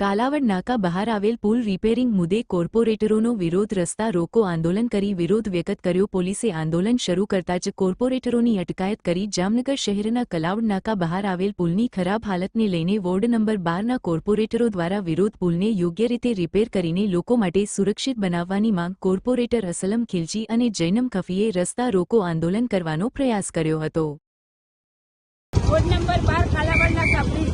કાલાવડ નાકા બહાર આવેલ પુલ રિપેરિંગ મુદ્દે કોર્પોરેટરોનો વિરોધ રસ્તા રોકો આંદોલન કરી વિરોધ વ્યક્ત કર્યો. પોલીસે આંદોલન શરૂ કરતા જ કોર્પોરેટરોની અટકાયત કરી. જામનગર શહેરના કલાવડ નાકા બહાર આવેલ પુલની ખરાબ હાલતને લઈને વોર્ડ નંબર બારના કોર્પોરેટરો દ્વારા વિરોધ પુલને યોગ્ય રીતે રિપેર કરીને લોકો માટે સુરક્ષિત બનાવવાની માંગ કોર્પોરેટર અસલમ ખિલજી અને જૈનમ ખફીએ રસ્તા રોકો આંદોલન કરવાનો પ્રયાસ કર્યો હતો. વોર્ડ નંબર બાર કાલાવાડના કાપડી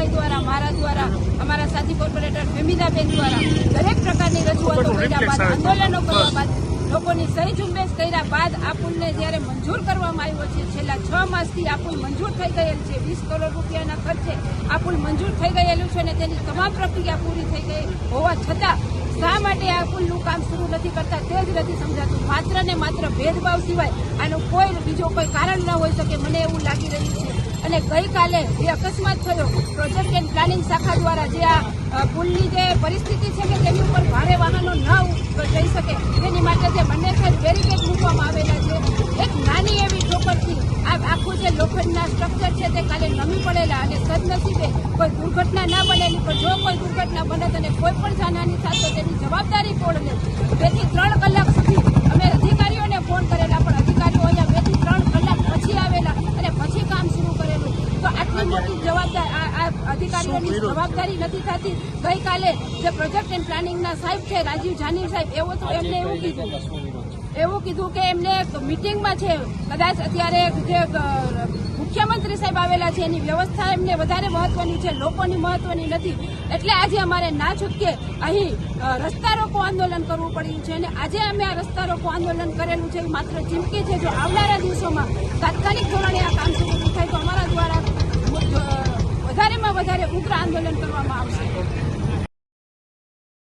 અસલમભાઈ દ્વારા મારા દ્વારા અમારા સાથી કોર્પોરેટર ફેમિદાબેન દ્વારા દરેક પ્રકારની રજૂઆતો કર્યા બાદ આંદોલનો કરવા બાદ લોકોની સહી ઝુંબેશ કર્યા બાદ આ પુલને જ્યારે મંજૂર કરવામાં આવ્યો છે છેલ્લા છ માસથી આ પુલ મંજૂર થઈ ગયેલ છે વીસ કરોડ રૂપિયાના ખર્ચે આ પુલ મંજૂર થઈ ગયેલું છે અને તેની તમામ પ્રક્રિયા પૂરી થઈ ગઈ હોવા છતાં શા માટે આ પુલનું કામ શરૂ નથી કરતા તે જ નથી સમજાતું. માત્ર ને માત્ર ભેદભાવ સિવાય આનું કોઈ બીજો કોઈ કારણ ન હોઈ શકે મને એવું લાગી રહ્યું છે. અને ગઈકાલે જે અકસ્માત થયો. પ્રોજેક્ટ એન્ડ પ્લાનિંગ શાખા દ્વારા જે આ પુલની જે પરિસ્થિતિ છે કે તેની ઉપર ભારે વાહનો ન જઈ શકે તેની માટે જે બંને સાઈડ બેરિકેડ મૂકવામાં આવેલા છે. એક નાની એવી ઠોકરથી આખું જે લોખંડના સ્ટ્રક્ચર છે તે કાલે નમી પડેલા અને સદનસીબે કોઈ દુર્ઘટના ના બનેલી પણ જો કોઈ દુર્ઘટના બને અને કોઈ પણ જાનહાની થાય તેની જવાબદારી કોણ લે? તેથી ત્રણ કલાક સુધી અમે અધિકારીઓને ફોન કરેલા પણ અધિકારીઓ અહીંયા બેથી ત્રણ કલાક પછી આવેલા અને પછી કામ શરૂ કરેલું તો આટલી મોટી જવાબદારી અધિકારીઓની જવાબદારી નથી થતી. ગઈકાલે જે પ્રોજેક્ટ એન્ડ પ્લાનિંગના સાહેબ છે રાજીવ જાની સાહેબ એવો તો એમને એવું કીધું. એવું કીધું કે એમને મિટિંગમાં છે કદાચ અત્યારે જે મુખ્યમંત્રી સાહેબ આવેલા છે એની વ્યવસ્થા એમને વધારે મહત્વની છે લોકોની મહત્વની નથી. એટલે આજે અમારે ના છૂટકે અહીં રસ્તા રોકો આંદોલન કરવું પડ્યું છે અને આજે અમે આ રસ્તા રોકો આંદોલન કરેલું છે એ માત્ર ચીમકી છે જો આવનારા દિવસોમાં તાત્કાલિક ધોરણે આ કામ શરૂ નહીં થાય તો અમારા દ્વારા અ, વધારેમાં વધારે ઉગ્ર આંદોલન કરવામાં આવશે.